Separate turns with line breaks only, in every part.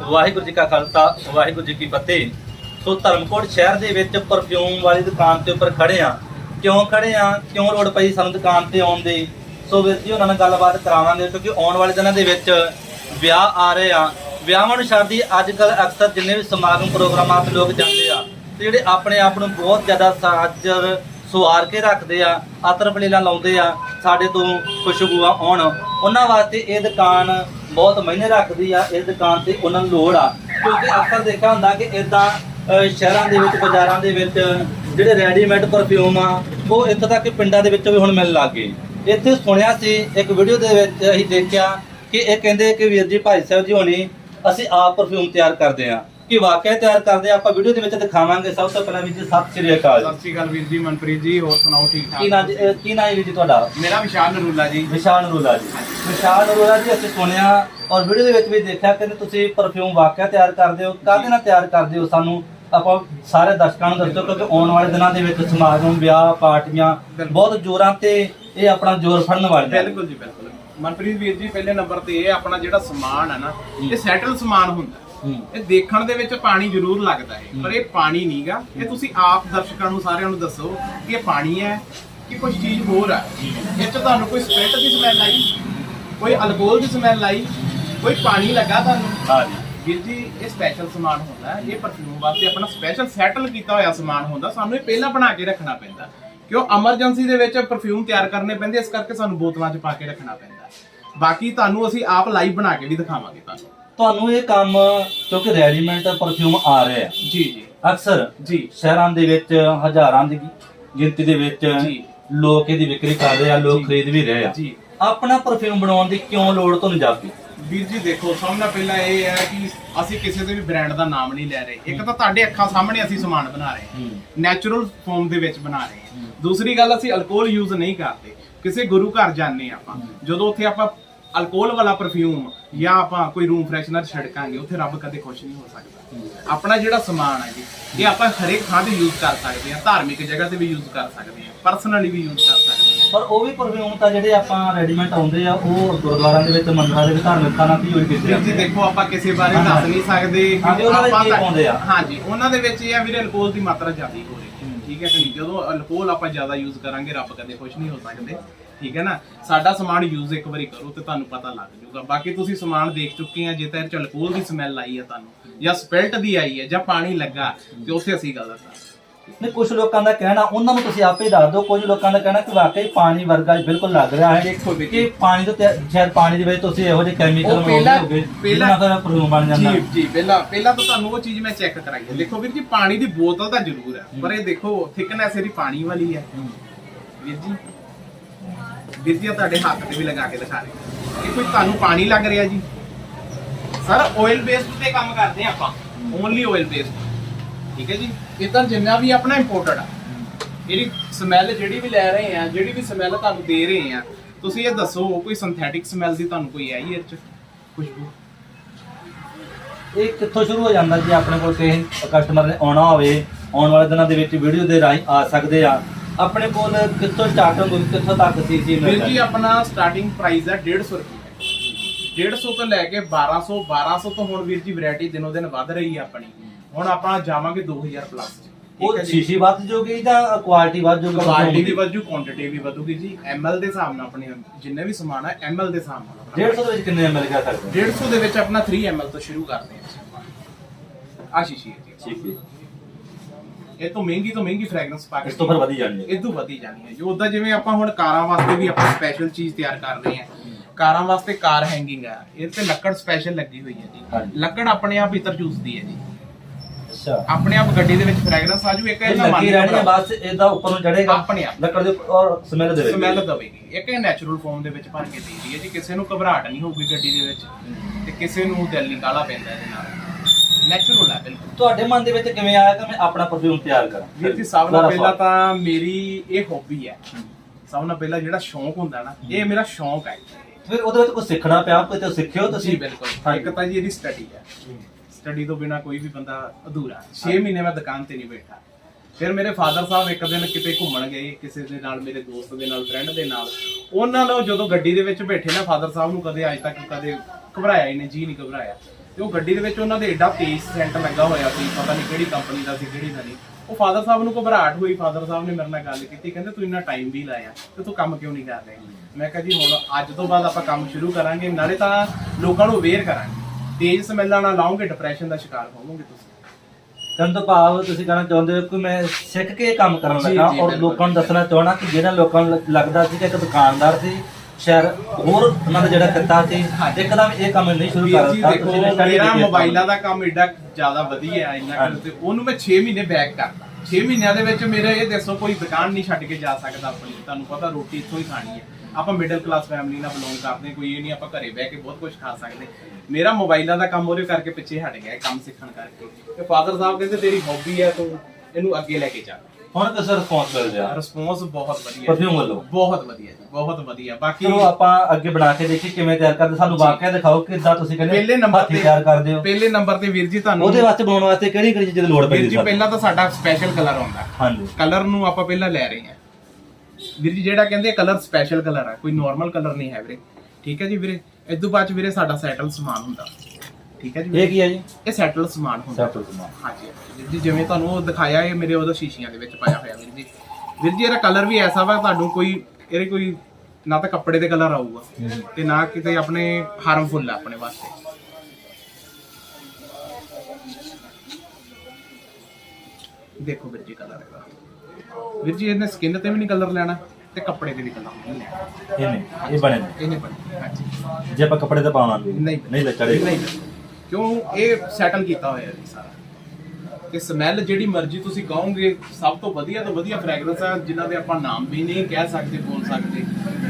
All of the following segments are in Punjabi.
ਵਾਹਿਗੁਰੂ ਜੀ ਕਾ ਖਾਲਸਾ, ਵਾਹਿਗੁਰੂ ਜੀ ਕੀ ਫਤਿਹ। ਸੋ ਧਰਮਕੋਟ ਸ਼ਹਿਰ ਦੇ ਵਿੱਚ ਪਰਫਿਊਮ ਵਾਲੀ ਦੁਕਾਨ ਤੇ ਉੱਪਰ ਖੜੇ ਆ। ਕਿਉਂ ਖੜੇ ਆ? ਕਿਉਂ ਲੋੜ ਪਈ ਸਾਨੂੰ ਦੁਕਾਨ ਤੇ ਆਉਣ ਦੀ? ਸੋ ਵੀਰ ਜੀ, ਉਹਨਾਂ ਨਾਲ ਗੱਲਬਾਤ ਕਰਾਵਾਂਗੇ ਕਿਉਂਕਿ ਆਉਣ ਵਾਲੇ ਦਿਨਾਂ ਦੇ ਵਿੱਚ ਵਿਆਹ ਆ ਰਹੇ ਆ। ਵਿਆਹਾਂ ਨੂੰ ਛੱਡਦੀ ਅੱਜ ਕੱਲ ਅਕਸਰ ਜਿੰਨੇ ਵੀ ਸਮਾਗਮ ਪ੍ਰੋਗਰਾਮਾਂ ਤੇ ਲੋਕ ਜਾਂਦੇ ਆ, ਤੇ ਜਿਹੜੇ ਆਪਣੇ ਆਪ ਨੂੰ ਬਹੁਤ ਜ਼ਿਆਦਾ ਸਾਜਰ ਸਵਾਰ ਕੇ ਰੱਖਦੇ ਆ ਅਤਰ ਫਲੀਲਾਂ ਲਾਉਂਦੇ ਆ ਸਾਡੇ ਤੋਂ ਖੁਸ਼ਬੂਆਂ ਆਉਣ। ਉਹਨਾਂ ਵਾਸਤੇ ਇਹ ਦੁਕਾਨ ਬਹੁਤ ਮਹੀਨੇ ਰੱਖਦੀ ਆ। ਇਸ ਦੁਕਾਨ ਤੇ ਉਹਨਾਂ ਨੂੰ ਲੋੜ ਆ। ਕਿਉਂਕਿ ਅਕਸਰ ਦੇਖਿਆ ਹੁੰਦਾ ਕਿ ਇਦਾਂ ਸ਼ਹਿਰਾਂ ਦੇ ਵਿੱਚ, ਬਾਜ਼ਾਰਾਂ ਦੇ ਵਿੱਚ ਜਿਹੜੇ ਰੈਡੀਮੇਡ ਪਰਫਿਊਮ ਆ, ਉਹ ਇੱਥੇ ਤੱਕ ਪਿੰਡਾਂ ਦੇ ਵਿੱਚ ਵੀ ਹੁਣ ਮਿਲਣ ਲੱਗ ਗਏ। ਇੱਥੇ ਸੁਣਿਆ ਸੀ, ਇੱਕ ਵੀਡੀਓ ਦੇ ਵਿੱਚ ਅਸੀਂ ਦੇਖਿਆ ਕਿ ਇਹ ਕਹਿੰਦੇ ਕਿ ਵੀਰ ਜੀ, ਭਾਈ ਸਾਹਿਬ ਜੀ ਹੋਣੀ, ਅਸੀਂ ਆਪ ਪਰਫਿਊਮ ਤਿਆਰ ਕਰਦੇ ਆ। ਕਿ ਵਾਕਿਆ ਤਿਆਰ ਕਰਦੇ ਆ? ਆਪਾਂ ਵੀਡੀਓ ਦੇ ਵਿੱਚ ਦਿਖਾਵਾਂਗੇ। ਸਭ ਤੋਂ ਪਹਿਲਾਂ ਵੀ ਜੀ ਸਤਿ ਸ਼੍ਰੀ ਅਕਾਲ
ਸਤਿ ਸ਼੍ਰੀ ਅਕਾਲ ਵੀਰ ਜੀ ਮਨਪ੍ਰੀਤ ਜੀ ਹੋਰ ਸੁਣਾਓ ਠੀਕ
ਕੀ ਨਾਂ
ਠਾਕ
ਜੀ- ਅਹ ਕੀ ਨਾਂ ਹੈ ਵੀਰ ਜੀ ਤੁਹਾਡਾ?
ਮੇਰਾ ਵਿਸ਼ਾਲ ਨਰੂਲਾ ਜੀ।
ਵਿਸ਼ਾਲ ਨਰੂਲਾ ਜੀ। ਵਿਸ਼ਾਲ ਨਰੂਲਾ ਜੀ ਅਸੀਂ ਸੁਣਿਆ ਔਰ ਵੀਡੀਓ ਦੇ ਵਿੱਚ ਵੀ ਦੇਖਿਆ ਕਿ ਤੁਸੀਂ ਪਰਫਿਊਮ ਵਾਕਿਆ ਤਿਆਰ ਕਰਦੇ ਹੋ। ਕਾਹਦੇ ਨਾਲ ਤਿਆਰ ਕਰਦੇ ਹੋ? ਸਾਨੂੰ ਆਪਾਂ ਸਾਰੇ ਦਰਸ਼ਕਾਂ ਨੂੰ ਦੱਸੋ ਕਿਉਂਕਿ ਆਉਣ ਵਾਲੇ ਦਿਨਾਂ ਦੇ ਵਿੱਚ ਸਮਾਗਮ ਵਿਆਹ ਪਾਰਟੀਆਂ
ਬਿਲਕੁਲ।
ਬਹੁਤ ਜ਼ੋਰਾਂ ਤੇ ਇਹ ਆਪਣਾ ਜ਼ੋਰ ਫੜਨ ਵਾਲੇ
ਬਿਲਕੁਲ ਜੀ ਬਿਲਕੁਲ। ਮਨਪ੍ਰੀਤ ਵੀਰ ਜੀ ਪਹਿਲੇ ਨੰਬਰ ਤੇ ਇਹ ਆਪਣਾ ਜਿਹੜਾ ਸਮਾਨ ਹੈ ਨਾ ਇਹ ਸੈਟਲ ਸਮਾਨ ਹੁੰਦਾ। ਇਹ ਦੇਖਣ ਦੇ ਵਿੱਚ ਪਾਣੀ ਜ਼ਰੂਰ ਲੱਗਦਾ ਹੈ ਪਰ ਇਹ ਪਾਣੀ ਨਹੀਂਗਾ। ਇਹ ਤੁਸੀਂ ਆਪ ਦਰਸ਼ਕਾਂ ਨੂੰ ਸਾਰਿਆਂ ਨੂੰ ਦੱਸੋ ਕਿ ਇਹ ਪਾਣੀ ਹੈ ਕਿ ਕੁਝ ਚੀਜ਼ ਹੋਰ ਹੈ ਇਹ 'ਚ ਤੁਹਾਨੂੰ ਕੋਈ ਸਪਿਰਟ ਦੀ ਸਮੈਲ ਆਈ? ਕੋਈ ਅਲਕੋਹਲ ਦੀ ਸਮੈਲ ਆਈ? ਕੋਈ ਪਾਣੀ ਲੱਗਾ ਤੁਹਾਨੂੰ?
ਹਾਂ ਜੀ
ਵੀਰ ਜੀ ਇਹ ਸਪੈਸ਼ਲ ਸਮਾਨ ਹੁੰਦਾ ਹੈ। ਇਹ ਪਰਫਿਊਮ ਵਾਸਤੇ ਆਪਣਾ ਸਪੈਸ਼ਲ ਸੈਟਲ ਕੀਤਾ ਹੋਇਆ ਸਮਾਨ ਹੁੰਦਾ। ਸਾਨੂੰ ਇਹ ਪਹਿਲਾਂ ਬਣਾ ਕੇ ਰੱਖਣਾ ਪੈਂਦਾ। ਕਿਉਂ? ਐਮਰਜੈਂਸੀ ਦੇ ਵਿੱਚ ਪਰਫਿਊਮ ਤਿਆਰ ਕਰਨੇ ਪੈਂਦੇ ਇਸ ਕਰਕੇ ਸਾਨੂੰ ਬੋਤਲਾਂ 'ਚ ਪਾ ਕੇ ਰੱਖਣਾ ਪੈਂਦਾ। ਬਾਕੀ ਤੁਹਾਨੂੰ ਅਸੀਂ ਆਪ ਲਾਈਵ ਬਣਾ ਕੇ ਵੀ ਦਿਖਾਵਾਂਗੇ ਤੁਹਾਨੂੰ।
ਤੁਹਾਨੂੰ ਇਹ ਕੰਮ ਕਿਉਂਕਿ ਰੈਡੀਮੇਡ ਪਰਫਿਊਮ ਆ ਰਹੇ ਆ।
ਜੀ ਜੀ।
ਅਕਸਰ
ਜੀ।
ਸ਼ਹਿਰਾਂ ਦੇ ਵਿੱਚ ਹਜ਼ਾਰਾਂ ਦੀ ਗਿਣਤੀ ਦੇ ਵਿੱਚ। ਲੋਕ ਇਹਦੀ ਵਿਕਰੀ ਕਰ ਰਹੇ ਆ ਲੋਕ। ਖਰੀਦ ਵੀ ਰਹੇ ਆ।
ਜੀ।
ਆਪਣਾ ਪਰਫਿਊਮ ਬਣਾਉਣ ਦੀ ਕਿਉਂ ਲੋੜ ਤੁਹਾਨੂੰ ਜਾਪੀ
ਵੀਰ ਜੀ ਦੇਖੋ ਸਭ ਤੋਂ ਪਹਿਲਾਂ ਇਹ ਹੈ ਕਿ ਅਸੀਂ ਕਿਸੇ ਦੇ ਵੀ ਬ੍ਰਾਂਡ ਦਾ ਨਾਮ ਨਹੀਂ ਲੈ ਰਹੇ। ਇੱਕ ਤਾਂ ਤੁਹਾਡੇ ਅੱਖਾਂ ਸਾਹਮਣੇ ਅਸੀਂ ਸਮਾਨ ਬਣਾ ਰਹੇ ਹਾਂ। ਨੈਚੁਰਲ ਫਾਰਮ ਦੇ ਵਿੱਚ ਬਣਾ ਰਹੇ ਹਾਂ। ਦੂਸਰੀ ਗੱਲ ਅਸੀਂ ਅਲਕੋਹਲ ਯੂਜ਼ ਨਹੀਂ ਕਰਦੇ। ਕਿਸੇ ਗੁਰੂ ਘਰ ਜਾਂਦੇ ਆਪਾਂ। ਜਦੋਂ ਉੱਥੇ ਆਪਾਂ ਅਲਕੋਹਲ ਵਾਲਾ ਪਰਫਿਊਮ ਜਾਂ ਆਪਾਂ ਕੋਈ ਰੂਮ ਫਰੈਸ਼ਨਰ ਛਿੜਕਾਂਗੇ ਉੱਥੇ ਰੱਬ ਕਦੇ ਖੁਸ਼ ਨਹੀਂ ਹੋ ਸਕਦਾ। ਆਪਣਾ ਜਿਹੜਾ ਸਮਾਨ ਹੈ ਜੀ ਇਹ ਆਪਾਂ ਹਰੇਕ ਥਾਂ ਤੇ ਯੂਜ਼ ਕਰ ਸਕਦੇ ਹਾਂ ਧਾਰਮਿਕ ਜਗ੍ਹਾ ਤੇ ਵੀ ਯੂਜ਼ ਕਰ ਸਕਦੇ ਹਾਂ ਪਰਸਨਲੀ ਵੀ ਯੂਜ਼ ਕਰ ਸਕਦੇ ਹਾਂ।
ਪਰ ਉਹ ਵੀ ਪਰਫਿਊਮ ਤਾਂ ਜਿਹੜੇ ਆਪਾਂ ਰੈਡੀਮੇਡ ਆਉਂਦੇ ਆ ਉਹ ਗੁਰਦੁਆਰਿਆਂ ਦੇ ਵਿੱਚ ਮੰਦਿਰਾਂ ਦੇ ਵਿੱਚ ਧਾਰਮਿਕ ਸਥਾਨਾਂ ਤੇ ਯੂਜ਼ ਕੀਤੇ
ਜੀ ਦੇਖੋ ਆਪਾਂ ਕਿਸੇ ਬਾਰੇ ਦੱਸ ਨਹੀਂ ਸਕਦੇ ਆਪਾਂ
ਪਾਉਂਦੇ ਆ?
ਹਾਂਜੀ ਉਹਨਾਂ ਦੇ ਵਿੱਚ ਇਹ ਆ ਵੀਰੇ ਅਲਕੋਹਲ ਦੀ ਮਾਤਰਾ ਜ਼ਿਆਦਾ ਹੋ ਰਹੀ ਹੈ। ਠੀਕ ਹੈ ਕਿ ਨਹੀਂ? ਜਦੋਂ ਅਲਕੋਹਲ ਆਪਾਂ ਜ਼ਿਆਦਾ ਯੂਜ਼ ਕਰਾਂਗੇ ਰੱਬ ਕਦੇ ਖੁਸ਼ ਨਹੀਂ ਹੋ ਸਕਦੇ। ਠੀਕ ਹੈ ਨਾ? ਸਾਡਾ ਸਮਾਨ ਯੂਜ਼ ਇੱਕ ਵਾਰੀ ਕਰੋ ਤੇ ਤੁਹਾਨੂੰ ਪਤਾ ਲੱਗ ਜਾਊਗਾ। ਬਾਕੀ ਤੁਸੀਂ ਸਮਾਨ ਦੇਖ ਚੁੱਕੇ ਆ ਜੇ ਤਾਂ ਇਹ 'ਚ ਅਲਕੋਹਲ ਦੀ ਸਮੈਲ ਆਈ ਹੈ ਤੁਹਾਨੂੰ ਜਾਂ ਸਪਿਰਟ ਦੀ ਆਈ ਹੈ ਜਾਂ ਪਾਣੀ ਲੱਗਾ ਤੇ ਉੱਥੇ ਅਸੀਂ ਗਲਤ ਆ
ਨਹੀਂ ਕੁਝ ਲੋਕਾਂ ਦਾ ਕਹਿਣਾ ਉਹਨਾਂ ਨੂੰ ਤੁਸੀਂ ਆਪੇ ਦੱਸ ਦਿਓ ਕੁਝ ਲੋਕਾਂ ਦਾ ਕਹਿਣਾ ਕਿ ਵਾਕਈ ਪਾਣੀ ਵਰਗਾ ਬਿਲਕੁਲ ਲੱਗ ਰਿਹਾ ਹੈ।
ਦੇਖੋ ਵੀ
ਕਿ ਪਾਣੀ ਤੋਂ ਸ਼ਾਇਦ ਪਾਣੀ ਦੇ ਵਿੱਚ ਤੁਸੀਂ ਇਹੋ ਜਿਹੇ ਕੈਮੀਕਲ
ਉਹ ਪਹਿਲਾਂ-
ਦਾ ਪਰਫਿਊਮ ਬਣ ਜਾਂਦਾ।
ਜੀ ਜੀ ਪਹਿਲਾਂ ਪਹਿਲਾਂ ਤਾਂ ਤੁਹਾਨੂੰ ਉਹ ਚੀਜ਼ ਮੈਂ ਚੈੱਕ ਕਰਾਈ ਹੈ ਦੇਖੋ ਵੀਰ ਜੀ ਪਾਣੀ ਦੀ ਬੋਤਲ ਤਾਂ ਜ਼ਰੂਰ ਹੈ ਪਰ ਇਹ ਦੇਖੋ ਥਿਕਨੈਸ ਇਹਦੀ ਪਾਣੀ ਵਾਲੀ ਹੈ। ਵੀਰ ਜੀ ਵੀਰ ਜੀ ਤੁਹਾਡੇ ਹੱਥ ਤੇ ਵੀ ਲਗਾ ਕੇ ਦਿਖਾ ਰਹੇ ਇਹ ਕੋਈ ਤੁਹਾਨੂੰ ਪਾਣੀ ਲੱਗ ਰਿਹਾ ਜੀ? ਸਰ ਆਇਲ ਬੇਸਡ ਤੇ ਕੰਮ ਕਰਦੇ ਆ ਆਪਾਂ। ਓਨਲੀ ਆਇਲ ਬੇਸਡ ਠੀਕ ਹੈ ਜੀ? ਇਧਰ ਜਿੰਨਾ ਵੀ ਆਪਣਾ ਇੰਪੋਰਟਡ ਆ। ਇਹਦੀ ਸਮੈਲ ਜਿਹੜੀ ਵੀ ਲੈ ਰਹੇ ਆ ਜਿਹੜੀ ਵੀ ਸਮੈਲ ਤੁਹਾਨੂੰ ਦੇ ਰਹੇ ਆ ਤੁਸੀਂ ਇਹ ਦੱਸੋ ਕੋਈ ਸਿੰਥੈਟਿਕ ਸਮੈਲ ਦੀ ਤੁਹਾਨੂੰ ਕੋਈ ਆਈ ਇਹ ਚ? ਖੁਸ਼ਬੂ।
ਇਹ ਕਿੱਥੋਂ ਸ਼ੁਰੂ ਹੋ ਜਾਂਦਾ ਜੀ ਆਪਣੇ ਕੋਲ ਕਿਸੇ ਕਸਟਮਰ ਨੇ ਆਉਣਾ ਹੋਵੇ ਆਉਣ ਵਾਲੇ ਦਿਨਾਂ ਦੇ ਵਿੱਚ ਵੀਡੀਓ ਦੇ ਰਾਹੀਂ ਆ ਸਕਦੇ ਆ। ਆਪਣੇ ਕੋਲ ਕਿੱਥੋਂ ਸਟਾਰਟ ਹੁੰਦੀ ਕਿੱਥੋਂ ਤੱਕ ਸੀ ਸੀ
ਵੀਰ ਜੀ ਆਪਣਾ ਸਟਾਰਟਿੰਗ ਪ੍ਰਾਈਸ ਹੈ 150 ਰੁਪਏ 150 ਤੋਂ ਲੈ ਕੇ 1200 1200 ਤੋਂ ਹੁਣ ਵੀਰ ਜੀ ਵੈਰਾਈਟੀ ਦਿਨੋ ਦਿਨ ਵੱਧ ਰਹੀ ਹੈ ਆਪਣੀ। ਹੁਣ ਆਪਾਂ ਜਾਵਾਂਗੇ 2000 ਪਲੱਸ
ਉਹ ਸ਼ੀਸ਼ੀ ਵੱਧ ਜੂਗੀ ਜਾਂ ਕੁਆਲਿਟੀ ਵੱਧ ਜੂਗੀ?
ਕੁਆਲਿਟੀ ਵੀ ਵਧੂ ਕੁਆਂਟੀਟੀ ਵੀ ਵਧੂਗੀ ਜੀ। ਐਮਐਲ ਦੇ ਹਿਸਾਬ ਨਾਲ ਆਪਣੇ ਜਿੰਨੇ ਵੀ ਸਮਾਨ ਹੈ ਐਮਐਲ ਦੇ ਹਿਸਾਬ ਨਾਲ ਆਪਣਾ।
150 ਦੇ ਵਿੱਚ ਕਿੰਨੇ ਮਿਲ ਗਿਆ ਸਕਦੇ
150 ਦੇ ਵਿੱਚ ਆਪਣਾ 3 ਐਮਐਲ ਤੋਂ ਸ਼ੁਰੂ ਕਰਦੇ ਹਾਂ। ਆ ਸ਼ੀਸ਼ੀ ਹੈ ਜੀ।
ਠੀਕ ਹੈ
ਇਹ ਤੋਂ ਮਹਿੰਗੀ ਤੋਂ ਮਹਿੰਗੀ ਫ੍ਰੈਗਰੈਂਸ ਪਾ ਕੇ
ਇਸ ਤੋਂ ਫਿਰ ਵਧੀ ਜਾਣੀ ਹੈ।
ਇਹ ਤੋਂ ਵਧੀ ਜਾਣੀ ਹੈ। ਜੋ ਉਦਾਂ ਜਿਵੇਂ ਆਪਾਂ ਹੁਣ ਕਾਰਾਂ ਵਾਸਤੇ ਵੀ ਆਪਾਂ ਸਪੈਸ਼ਲ ਚੀਜ਼ ਤਿਆਰ ਕਰ ਰਹੇ ਹਾਂ। ਕਾਰਾਂ ਵਾਸਤੇ ਕਾਰ ਹੈਂਗਿੰਗ ਆ। ਇਹ ਤੇ ਲੱਕੜ ਸਪੈਸ਼ਲ ਲੱਗੀ ਹੋਈ ਹੈ ਜੀ।
ਹਾਂਜੀ।
ਲੱਕੜ ਆਪਣੇ ਆਪ ਭੀਤਰ ਚੂਸਦੀ ਹੈ ਜੀ।
ਅੱਛਾ।
ਆਪਣੇ ਆਪ ਗੱਡੀ ਦੇ ਵਿੱਚ ਫ੍ਰੈਗਰੈਂਸ ਆਜੂ ਇੱਕ
ਇਹ
ਇਹਦਾ
ਲੱਗੀ ਰਹਿਣੀ ਹੈ ਬਸ ਇਹਦਾ ਉੱਪਰ ਨੂੰ ਚੜੇਗਾ
ਆਪਣੇ ਆਪ।
ਲੱਕੜ ਦੇ ਉੱਪਰ ਔਰ ਸਮੈਲ ਦੇ ਵਿੱਚ।
ਸਮੈਲ ਦਵੇਗੀ ਇੱਕ ਇਹ ਨੈਚੁਰਲ ਫਾਰਮ ਦੇ ਵਿੱਚ ਭਰ ਕੇ ਦੇ ਰਹੀ ਹੈ ਜੀ। ਕਿਸੇ ਨੂੰ ਘਬਰਾਹਟ ਨਹੀਂ ਹੋਊਗੀ ਗੱਡੀ ਦੇ ਵਿੱਚ। ਤੇ ਕਿਸੇ ਨੂੰ ਦਿਲ ਨਹੀਂ ਕਾਲਾ ਪੈਂਦਾ ਇਹਦੇ ਨਾਲ। ਨੈਚੁਰਲ ਹੈ ਬਿਲਕੁਲ।
ਤੁਹਾਡੇ ਮਨ ਦੇ ਵਿੱਚ ਕਿਵੇਂ ਆਇਆ ਕਿ ਮੈਂ ਆਪਣਾ ਪਰਫਿਊਮ ਤਿਆਰ ਕਰਾਂ?
ਵੀਰ ਜੀ ਸਭ ਤੋਂ ਪਹਿਲਾਂ ਤਾਂ ਮੇਰੀ ਇਹ ਹੌਬੀ ਹੈ। ਸਭ ਤੋਂ ਪਹਿਲਾਂ ਜਿਹੜਾ ਸ਼ੌਂਕ ਹੁੰਦਾ ਨਾ ਇਹ ਮੇਰਾ ਸ਼ੌਂਕ ਹੈ।
ਫਿਰ ਉਹਦੇ ਵਿੱਚ ਕੁਝ ਸਿੱਖਣਾ ਪਿਆ? ਕੋਈ ਤੇ ਸਿੱਖਿਓ ਤੁਸੀਂ?
ਬਿਲਕੁਲ। ਇੱਕ ਤਾਂ ਜੀ ਇਹਦੀ ਸਟੱਡੀ ਹੈ। ਸਟੱਡੀ ਤੋਂ ਬਿਨਾ ਕੋਈ ਵੀ ਬੰਦਾ ਅਧੂਰਾ 6 ਮਹੀਨੇ ਮੈਂ ਦੁਕਾਨ ਤੇ ਨਹੀਂ ਬੈਠਾ। ਫਿਰ ਮੇਰੇ ਫਾਦਰ ਸਾਹਿਬ ਇੱਕ ਦਿਨ ਕਿਤੇ ਘੁੰਮਣ ਗਏ ਕਿਸੇ ਦੇ ਨਾਲ ਮੇਰੇ ਦੋਸਤ ਦੇ ਨਾਲ ਫਰੈਂਡ ਦੇ ਨਾਲ। ਉਹਨਾਂ ਨੂੰ ਜਦੋਂ ਗੱਡੀ ਦੇ ਵਿੱਚ ਬੈਠੇ ਨਾ ਫਾਦਰ ਸਾਹਿਬ ਨੂੰ ਕਦੇ ਅੱਜ ਤੱਕ ਕਦੇ ਘਬਰਾਇਆ ਹੀ ਨਹੀਂ ਜੀ ਨਹੀਂ ਘਬਰਾਇਆ। ਤੇ ਉਹ ਗੱਡੀ ਦੇ ਵਿੱਚ ਉਹਨਾਂ ਦੇ ਏਡਾ ਤੇਜ਼ ਸੈਂਟ ਲੱਗਾ ਹੋਇਆ ਸੀ ਪਤਾ ਨਹੀਂ ਕਿਹੜੀ ਕੰਪਨੀ ਦਾ ਸੀ ਕਿਹੜੀ ਦਾ ਨਹੀਂ। ਉਹ ਫਾਦਰ ਸਾਹਿਬ ਨੂੰ ਘਬਰਾਹਟ ਹੋਈ ਫਾਦਰ ਸਾਹਿਬ ਨੇ ਮੇਰੇ ਨਾਲ ਗੱਲ ਕੀਤੀ ਕਹਿੰਦੇ ਤੂੰ ਇੰਨਾ ਟਾਈਮ ਵੀ ਲਾਇਆ ਤੇ ਤੂੰ ਕੰਮ ਕਿਉਂ ਨਹੀਂ ਕਰ ਰਿਹਾ? ਮੈਂ ਕਿਹਾ ਜੀ ਹੁਣ ਅੱਜ ਤੋਂ ਬਾਅਦ ਆਪਾਂ ਕੰਮ ਸ਼ੁਰੂ ਕਰਾਂਗੇ ਨਾਲੇ ਤਾਂ ਲੋਕਾਂ ਨੂੰ ਅਵੇਅਰ ਕਰਾਂਗੇ। ਤੇਜ਼ ਸਮੈਲਾਂ ਨਾਲ ਲਾਉਂਗੇ ਡਿਪਰੈਸ਼ਨ ਦਾ ਸ਼ਿਕਾਰ ਹੋਵੋਗੇ ਤੁਸੀਂ।
ਕਰਨ ਤੋਂ ਭਾਵ ਤੁਸੀਂ ਕਹਿਣਾ ਚਾਹੁੰਦੇ ਹੋ ਕਿ ਮੈਂ ਸਿੱਖ ਕੇ ਕੰਮ ਕਰਨ ਲੱਗਾ ਔਰ। ਲੋਕਾਂ ਨੂੰ ਦੱਸਣਾ ਚਾਹਣਾ ਕਿ ਜਿਹੜਾ ਲੋਕਾਂ ਨੂੰ ਲੱਗਦਾ ਸੀ ਕਿ ਇੱਕ ਦੁਕਾਨਦਾਰ ਸੀ ਸ਼ਾਇਦ ਹੋਰ ਉਹਨਾਂ ਦਾ ਜਿਹੜਾ ਕਿੱਤਾ ਸੀ ਇੱਕਦਮ ਇਹ ਕੰਮ ਨਹੀਂ ਸ਼ੁਰੂ ਕਰ ਦਿੱਤਾ। ਤੁਸੀਂ ਨੇ
ਮੇਰਾ। ਮੋਬਾਈਲਾਂ ਦਾ ਕੰਮ ਏਡਾ ਜ਼ਿਆਦਾ ਵਧੀਆ ਹੈ ਇੰਨਾ ਕਰ ਤੇ ਉਹਨੂੰ ਮੈਂ 6 ਮਹੀਨੇ ਬੈਕ ਕਰਤਾ। 6 ਮਹੀਨਿਆਂ ਦੇ ਵਿੱਚ ਮੇਰੇ ਇਹ ਦੱਸੋ ਕੋਈ ਦੁਕਾਨ ਨਹੀਂ ਛੱਡ ਕੇ ਜਾ ਸਕਦਾ ਆਪਣੀ। ਤੁਹਾਨੂੰ ਪਤਾ ਰੋਟੀ ਇੱਥੋਂ ਹੀ ਖਾਣੀ ਹੈ। ਆਪਾਂ ਮਿਡਲ ਕਲਾਸ ਫੈਮਿਲੀ ਨਾਲ ਬਿਲੋਂਗ ਕਰਦੇ ਕੋਈ ਇਹ ਨਹੀਂ ਆਪਾਂ ਘਰੇ ਬਹਿ ਕੇ ਬਹੁਤ ਕੁਝ ਖਾ ਸਕਦੇ। ਮੇਰਾ ਮੋਬਾਈਲਾਂ ਦਾ ਕੰਮ ਉਹਦੇ ਕਰਕੇ ਪਿੱਛੇ ਹਟ ਗਿਆ ਕੰਮ ਸਿੱਖਣ ਕਰਕੇ। ਤੇ ਫਾਦਰ ਸਾਹਿਬ ਕਹਿੰਦੇ ਤੇਰੀ ਹੌਬੀ ਹੈ ਤੂੰ ਇਹਨੂੰ ਅੱਗੇ ਲੈ ਕੇ ਜਾ।
ਹੁਣ ਕਿਸ ਰਿਸਪੌਂਸ ਮਿਲ ਰਿਹਾ
ਰਿਸਪੌਂਸ ਬਹੁਤ ਵਧੀਆ ਜੀ।
ਪਰਫਿਊਮ ਵੱਲੋਂ।
ਬਹੁਤ ਵਧੀਆ ਜੀ ਬਹੁਤ ਵਧੀਆ। ਬਾਕੀ
ਚਲੋ ਆਪਾਂ ਅੱਗੇ ਬਣਾ ਕੇ ਦੇਖੀ ਕਿਵੇਂ ਤਿਆਰ ਕਰਦੇ। ਸਾਨੂੰ ਵਾਕਿਆ ਦਿਖਾਓ ਕਿੱਦਾਂ ਤੁਸੀਂ
ਪਹਿਲੇ
ਕਹਿੰਦੇ
ਨੰਬਰ
ਹੱਥੀਂ
ਤੇ
ਤਿਆਰ ਕਰਦੇ ਹੋ।
ਪਹਿਲੇ ਨੰਬਰ ਤੇ ਵੀਰ ਜੀ ਤੁਹਾਨੂੰ
ਉਹਦੇ ਵਾਸਤੇ ਬਣਾਉਣ ਵਾਸਤੇ ਕਿਹੜੀ ਕਿਹੜੀ ਚੀਜ਼ ਦੀ ਲੋੜ
ਵੀਰ
ਪੈਂਦੀ
ਜੀ ਪਹਿਲਾਂ ਤਾਂ ਸਾਡਾ ਸਪੈਸ਼ਲ ਕਲਰ ਆਉਂਦਾ।
ਹਾਂਜੀ।
ਕਲਰ ਨੂੰ ਆਪਾਂ ਪਹਿਲਾਂ ਲੈ ਰਹੇ ਹਾਂ। ਵੀਰ ਜੀ ਜਿਹੜਾ ਕਹਿੰਦੇ ਕਲਰ ਸਪੈਸ਼ਲ ਕਲਰ ਹੈ ਕੋਈ ਨਾਰਮਲ ਕਲਰ ਨਹੀਂ ਹੈ ਵੀਰੇ। ਠੀਕ ਹੈ ਜੀ ਵੀਰੇ? ਇਸ ਤੋਂ ਬਾਅਦ 'ਚ ਵੀਰੇ ਸਾਡਾ ਸੈਟਲ ਸਮਾਨ ਹੁੰਦਾ। ਠੀਕ ਹੈ ਜੀ
ਇਹ? ਕੀ ਹੈ ਜੀ?
ਇਹ ਸੈਟਲ ਸਮਾਨ ਹੁੰਦਾ।
ਸੈਟਲ ਸਮਾਨ।
ਹਾਂਜੀ ਵੀਰ ਜੀ ਜਿਵੇਂ ਤੁਹਾਨੂੰ ਉਹ ਦਿਖਾਇਆ ਇਹ ਮੇਰੇ ਉਹਦਾ ਸ਼ੀਸ਼ੀਆਂ ਦੇ ਵਿੱਚ ਪਾਇਆ ਹੋਇਆ ਵੀਰ ਜੀ। ਵੀਰ ਜੀ ਇਹਦਾ ਕਲਰ ਵੀ ਐਸਾ ਵਾ ਤੁਹਾਨੂੰ ਕੋਈ ਇਹਦੇ ਕੋਈ ਨਾ ਤਾਂ ਕੱਪੜੇ ਦੇ ਕਲਰ ਆਊਗਾ ਤੇ ਨਾ ਕਿਤੇ ਆਪਣੇ ਹਾਰਮਫੁਲ ਹੈ ਆਪਣੇ ਵਾਸਤੇ। ਦੇਖੋ ਵੀਰ ਜੀ ਕਲਰ ਇਹਦਾ। ਵੀਰ ਜੀ ਇਹਨੇ ਸਕਿਨ ਤੇ ਵੀ ਨਹੀਂ ਕਲਰ ਲੈਣਾ ਤੇ ਕੱਪੜੇ ਤੇ ਵੀ ਕਲਰ ਨਹੀਂ ਲੈਣਾ।
ਇਹ ਨਹੀਂ ਇਹ ਬਣੇ ਨੇ।
ਇਹਨੇ ਬਣੇ ਹਾਂਜੀ।
ਜੇ ਆਪਾਂ ਕੱਪੜੇ ਤੇ ਪਾਵਾਂਗੇ
ਨਹੀਂ
ਨਹੀਂ ਲੱਚੜੇ
ਨਹੀਂ ਕਿਉਂ ਇਹ ਸੈਟਲ ਕੀਤਾ ਹੋਇਆ ਜੀ ਸਾਰਾ? ਤੇ ਸਮੈਲ ਜਿਹੜੀ ਮਰਜ਼ੀ ਤੁਸੀਂ ਕਹੋਗੇ, ਸਭ ਤੋਂ ਵਧੀਆ ਤੋਂ ਵਧੀਆ ਫ੍ਰੈਗਰੈਂਸ ਆ, ਜਿਨ੍ਹਾਂ ਦੇ ਆਪਾਂ ਨਾਮ ਵੀ ਨਹੀਂ ਕਹਿ ਸਕਦੇ, ਬੋਲ ਸਕਦੇ।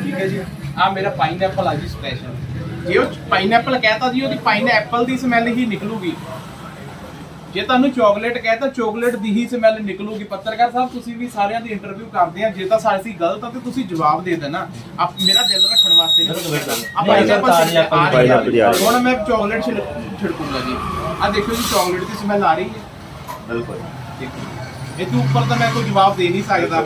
ਠੀਕ ਹੈ ਜੀ? ਆ ਮੇਰਾ ਪਾਈਨਐਪਲ ਆ ਜੀ ਸਪੈਸ਼ਲ ਜੇ ਉਹ ਪਾਈਨਐਪਲ ਕਹਤਾ ਜੀ, ਉਹਦੀ ਪਾਈਨਐਪਲ ਦੀ ਸਮੈਲ ਹੀ ਨਿਕਲੂਗੀ। ਜੇ ਤੁਹਾਨੂੰ ਚਾਕਲੇਟ ਕਹੇ ਤਾਂ ਚਾਕਲੇਟ ਦੀ ਹੀ ਸਮੈਲ ਨਿਕਲੂਗੀ। ਪੱਤਰਕਾਰ ਸਾਹਿਬ ਤੁਸੀਂ ਵੀ ਸਾਰਿਆਂ ਦੀ ਇੰਟਰਵਿਊ ਕਰਦੇ ਆ। ਜੇ ਤਾਂ ਸਾਡੀ ਗਲਤ ਆ ਤੇ ਤੁਸੀਂ ਜਵਾਬ ਦੇ ਦੇਣਾ। ਆਪ ਮੇਰਾ ਦਿਲ ਰੱਖਣ ਵਾਸਤੇ ਨਹੀਂ। ਆਪਾਂ ਇਹਦੇ। ਹੁਣ ਮੈਂ ਚਾਕਲੇਟ ਛਿੜਕੂੰਗਾ ਜੀ। ਆ ਦੇਖੋ ਜੀ ਚਾਕਲੇਟ ਦੀ ਸਮੈਲ ਆ ਰਹੀ ਹੈ।
ਬਿਲਕੁਲ।
ਇਹ ਤੋਂ ਉੱਪਰ ਤਾਂ ਮੈਂ ਕੋਈ ਜਵਾਬ ਦੇ ਨਹੀਂ ਸਕਦਾ।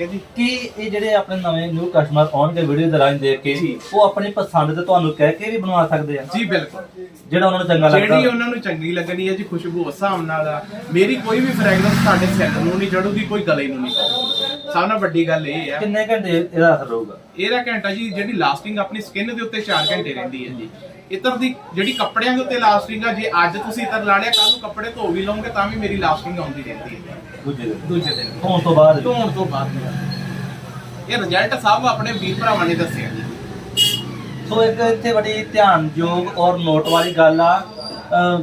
ਠੀਕ ਹੈ ਜੀ।
ਕਿ ਇਹ ਜਿਹੜੇ ਆਪਣੇ ਨਵੇਂ ਨਿਊ ਕਸਟਮਰ ਆਉਣਗੇ ਵੀਡੀਓ ਦੇ ਰਾਹੀਂ ਦੇਖ ਕੇ
ਜੀ।
ਉਹ ਆਪਣੀ ਪਸੰਦ ਤੇ ਤੁਹਾਨੂੰ ਕਹਿ ਕੇ ਵੀ ਬਣਵਾ ਸਕਦੇ ਆ?
ਜੀ ਬਿਲਕੁਲ।
ਜਿਹੜਾ ਉਹਨਾਂ ਨੂੰ ਚੰਗਾ ਲੱਗਦਾ।
ਜਿਹੜੀ ਉਹਨਾਂ ਨੂੰ ਚੰਗੀ ਲੱਗਣੀ ਹੈ ਜੀ ਖੁਸ਼ਬੂ ਉਸ ਹਿਸਾਬ ਨਾਲ ਆ। ਮੇਰੀ ਕੋਈ ਵੀ ਫ੍ਰੈਗਰੈਂਸ ਤੁਹਾਡੇ ਸੈੱਟ ਨੂੰ ਨਹੀਂ ਚੜੂਗੀ ਕੋਈ ਗਲੇ ਨੂੰ ਨਹੀਂ ਚੜੂਗੀ ਸਭ ਨਾਲ ਵੱਡੀ ਗੱਲ ਇਹ ਹੈ
ਕਿੰਨੇ ਘੰਟੇ ਇਹਦਾ ਅਸਰ ਰਹੂਗਾ
ਇਹਦਾ ਘੰਟਾ ਜੀ ਜਿਹੜੀ ਲਾਸਟਿੰਗ ਆਪਣੀ ਸਕਿਨ ਦੇ ਉੱਤੇ 4 ਘੰਟੇ ਰਹਿੰਦੀ ਹੈ ਜੀ। ਇਤਰ ਦੀ ਜਿਹੜੀ ਕੱਪੜਿਆਂ ਦੇ ਉੱਤੇ ਲਾਸਟਿੰਗ ਆ ਜੇ ਅੱਜ ਤੁਸੀਂ ਇਤਰ ਲਾ ਲਿਆ ਕੱਲ ਨੂੰ ਕੱਪੜੇ ਧੋ ਵੀ ਲਓਗੇ ਤਾਂ ਵੀ ਮੇਰੀ ਲਾਸਟਿੰਗ ਆਉਂਦੀ ਰਹਿੰਦੀ ਹੈ।
ਦੂਜੇ ਦਿਨ।
ਦੂਜੇ ਦਿਨ।
ਹੋਣ ਤੋਂ ਬਾਅਦ।
ਧੋਣ ਤੋਂ ਬਾਅਦ। ਇਹ ਰਿਜ਼ਲਟ ਸਭ ਆਪਣੇ ਵੀਰ ਭਰਾਵਾਂ ਨੇ ਦੱਸਿਆ ਜੀ।
ਸੋ ਇੱਕ ਇੱਥੇ ਬੜੀ ਧਿਆਨਯੋਗ ਔਰ ਨੋਟ ਵਾਲੀ ਗੱਲ ਆ।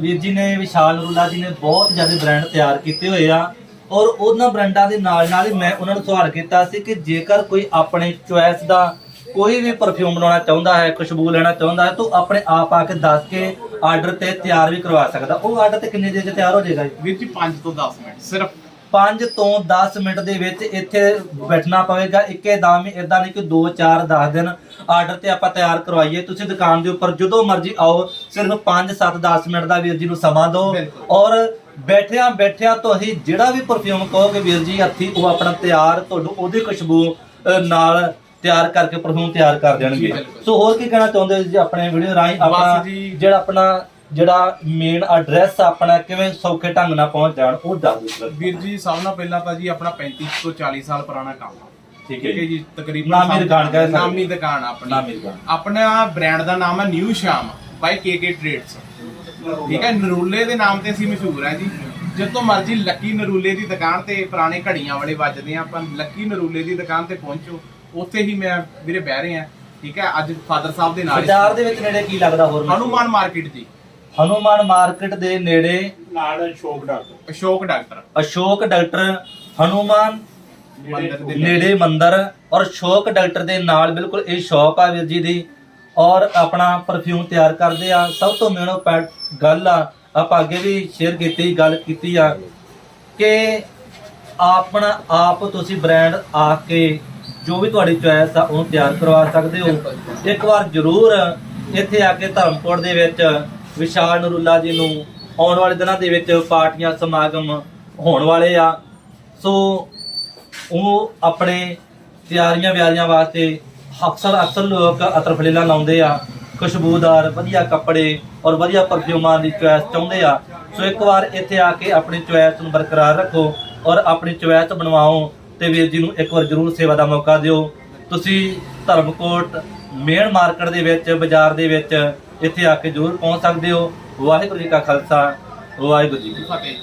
ਵੀਰ ਜੀ ਨੇ ਵਿਸ਼ਾਲ ਨਰੂਲਾ ਜੀ ਨੇ ਬਹੁਤ ਜ਼ਿਆਦਾ ਬ੍ਰਾਂਡ ਤਿਆਰ ਕੀਤੇ ਹੋਏ ਆ। ਔਰ ਉਹਨਾਂ ਬ੍ਰਾਂਡਾਂ ਦੇ ਨਾਲ ਨਾਲ ਮੈਂ ਉਹਨਾਂ ਨੂੰ ਸਵਾਲ ਕੀਤਾ ਸੀ ਕਿ ਜੇਕਰ ਕੋਈ ਆਪਣੇ ਚੁਆਇਸ ਦਾ ਕੋਈ ਵੀ ਪਰਫਿਊਮ ਬਣਾਉਣਾ ਚਾਹੁੰਦਾ ਹੈ ਖੁਸ਼ਬੂ ਲੈਣਾ ਚਾਹੁੰਦਾ ਹੈ ਤਾਂ ਆਪਣੇ ਆਪ ਆ ਕੇ ਦੱਸ ਕੇ ਆਰਡਰ ਤੇ ਤਿਆਰ ਵੀ ਕਰਵਾ ਸਕਦਾ। ਉਹ ਆਰਡਰ ਤੇ ਕਿੰਨੇ ਦਿਨ ਚ ਤਿਆਰ ਹੋ ਜਾਏਗਾ ਜੀ?
ਵੀਰ ਜੀ 5 ਤੋਂ 10 ਮਿੰਟ ਸਿਰਫ।
5 ਤੋਂ 10 ਮਿੰਟ ਦੇ ਵਿੱਚ ਇੱਥੇ ਬੈਠਣਾ ਪਵੇਗਾ। ਇੱਕੇ ਦਮ ਹੀ ਇਦਾਂ ਨਹੀਂ ਕਿ 2 4 10 ਦਿਨ ਆਰਡਰ ਤੇ ਆਪਾਂ ਤਿਆਰ ਕਰਵਾਈਏ। ਤੁਸੀਂ ਦੁਕਾਨ ਦੇ ਉੱਪਰ ਜਦੋਂ ਮਰਜ਼ੀ ਆਓ ਸਿਰਫ 5 7 10 ਮਿੰਟ ਦਾ ਵੀਰ ਜੀ ਨੂੰ ਸਮਾਂ ਦਿਓ। ਔਰ ਬੈਠਿਆਂ ਬੈਠਿਆਂ ਤੁਸੀਂ ਜਿਹੜਾ ਵੀ ਪਰਫਿਊਮ ਕਹੋਗੇ ਵੀਰ ਜੀ ਹੱਥੀ ਉਹ ਆਪਣਾ ਤਿਆਰ ਤੁਹਾਨੂੰ ਉਹਦੀ ਖੁਸ਼ਬੂ ਨਾਲ ਤਿਆਰ ਕਰਕੇ ਪਰਫਿਊਮ ਤਿਆਰ ਕਰ ਦੇਣਗੇ। ਸੋ ਹੋਰ ਕੀ ਕਹਿਣਾ ਚਾਹੁੰਦੇ ਜੀ ਆਪਣੇ ਵੀਡੀਓ ਰਾਹੀਂ ਆਪਣਾ। ਜਿਹੜਾ ਆਪਣਾ ਜਿਹੜਾ ਮੇਨ ਐਡਰੈਸ ਆਪਣਾ ਕਿਵੇਂ ਸੌਖੇ ਢੰਗ ਨਾਲ ਪਹੁੰਚ ਜਾਣ ਉਹ ਦੱਸ ਦਿਓ
ਵੀਰ ਜੀ ਸਭ ਨਾਲ ਪਹਿਲਾਂ ਤਾਂ ਜੀ ਆਪਣਾ 35 ਤੋਂ 40 ਸਾਲ ਪੁਰਾਣਾ ਕੰਮ ਆ
ਠੀਕ ਹੈ
ਜੀ ਤਕਰੀਬਨ
ਨਾਮੀ ਦੁਕਾਨ ਕਹਿ।
ਨਾਮੀ ਦੁਕਾਨ ਆਪਣੀ
ਨਾਮੀ ਦੁਕਾਨ।
ਆਪਣਾ ਬ੍ਰਾਂਡ ਦਾ ਨਾਮ ਹੈ ਨਿਊ ਸ਼ਾਮ ਬਾਈ ਕੇਕੇ ਟ੍ਰੇਡਸ ਠੀਕ ਹੈ ਨਰੂਲੇ ਦੇ ਨਾਮ ਤੇ ਅਸੀਂ ਮਸ਼ਹੂਰ ਹੈ ਜੀ। ਜਦੋਂ ਮਰਜ਼ੀ ਲੱਕੀ ਨਰੂਲੇ ਦੀ ਦੁਕਾਨ ਤੇ ਪੁਰਾਣੇ ਘੜੀਆਂ ਵਾਲੇ ਵੱਜਦੇ ਆ ਆਪਾਂ ਲੱਕੀ ਨਰੂਲੇ ਦੀ ਦੁਕਾਨ ਤੇ ਪਹੁੰਚੋ ਉੱਥੇ ਹੀ ਮੈਂ ਵੀਰੇ ਬਹਿ ਰਹੇ ਆ ਠੀਕ ਹੈ ਅੱਜ ਫਾਦਰ ਸਾਹਿਬ ਦੇ ਨਾਲ
ਬਾਜ਼ਾਰ ਦੇ ਵਿੱਚ ਨੇੜੇ ਕੀ ਲੱਗਦਾ ਹੋਰ ਮੈਨੂੰ?
ਹਨੂਮਾਨ ਮਾਰਕੀਟ ਜੀ।
ਹਨੂਮਾਨ ਮਾਰਕੀਟ ਦੇ ਨੇੜੇ
ਨਾਲ Ashok doctor.
Ashok doctor.
Ashok doctor Hanuman
Mandir ਦੇ
ਨੇੜੇ। ਮੰਦਰ ਔਰ ਅਸ਼ੋਕ ਡਾਕਟਰ ਦੇ ਨਾਲ ਬਿਲਕੁਲ ਇਹ ਸ਼ੌਪ ਆ ਵੀਰ ਜੀ ਦੀ। ਔਰ ਆਪਣਾ ਪਰਫਿਊਮ ਤਿਆਰ ਕਰਦੇ ਆ। ਸਭ ਤੋਂ ਮੇਨ ਗੱਲ ਆ, ਆਪਾਂ ਅੱਗੇ ਵੀ ਸ਼ੇਅਰ ਕੀਤੀ, ਗੱਲ ਕੀਤੀ ਆ ਕਿ ਆਪਣਾ ਆਪ ਤੁਸੀਂ ਬ੍ਰਾਂਡ ਆ ਕੇ ਜੋ ਵੀ ਤੁਹਾਡੀ ਚੋਇਸ ਆ, ਉਹਨੂੰ ਤਿਆਰ ਕਰਵਾ ਸਕਦੇ ਹੋ। ਇੱਕ ਵਾਰ ਜ਼ਰੂਰ ਇੱਥੇ ਆ ਕੇ ਧਰਮਕੋਟ ਦੇ ਵਿੱਚ ਵਿਸ਼ਾਲ ਨਰੂਲਾ ਜੀ ਨੂੰ ਆਉਣ ਵਾਲੇ ਦਿਨਾਂ ਦੇ ਵਿੱਚ ਪਾਰਟੀਆਂ, ਸਮਾਗਮ ਹੋਣ ਵਾਲੇ ਆ। ਸੋ ਉਹ ਆਪਣੇ ਤਿਆਰੀਆਂ ਵਿਆਰੀਆਂ ਵਾਸਤੇ ਅਕਸਰ ਅਕਸਰ ਲੋਕ ਅਤਰ ਫਲੇਲਾ ਲਾਉਂਦੇ ਆ, ਖੁਸ਼ਬੂਦਾਰ, ਵਧੀਆ ਕੱਪੜੇ ਔਰ ਵਧੀਆ ਪਰਫਿਊਮਾਂ ਦੀ ਚੁਆਇਸ ਚਾਹੁੰਦੇ ਆ। ਸੋ ਇੱਕ ਵਾਰ ਇੱਥੇ ਆ ਕੇ ਆਪਣੀ ਚੁਆਇਸ ਨੂੰ ਬਰਕਰਾਰ ਰੱਖੋ ਔਰ ਆਪਣੀ ਚੁਆਇਸ ਬਣਵਾਓ ਤੇ ਵੀਰ ਜੀ ਨੂੰ ਇੱਕ ਵਾਰ ਜ਼ਰੂਰ ਸੇਵਾ ਦਾ ਮੌਕਾ ਦਿਓ। ਤੁਸੀਂ ਧਰਮਕੋਟ ਮੇਨ ਮਾਰਕੀਟ ਦੇ ਵਿੱਚ, ਬਾਜ਼ਾਰ ਦੇ ਵਿੱਚ ਇੱਥੇ ਆ ਕੇ ਜ਼ਰੂਰ ਪਹੁੰਚ ਸਕਦੇ ਹੋ। ਵਾਹਿਗੁਰੂ ਜੀ ਕਾ ਖਾਲਸਾ, ਵਾਹਿਗੁਰੂ ਜੀ ਕੀ
ਫਤਿਹ।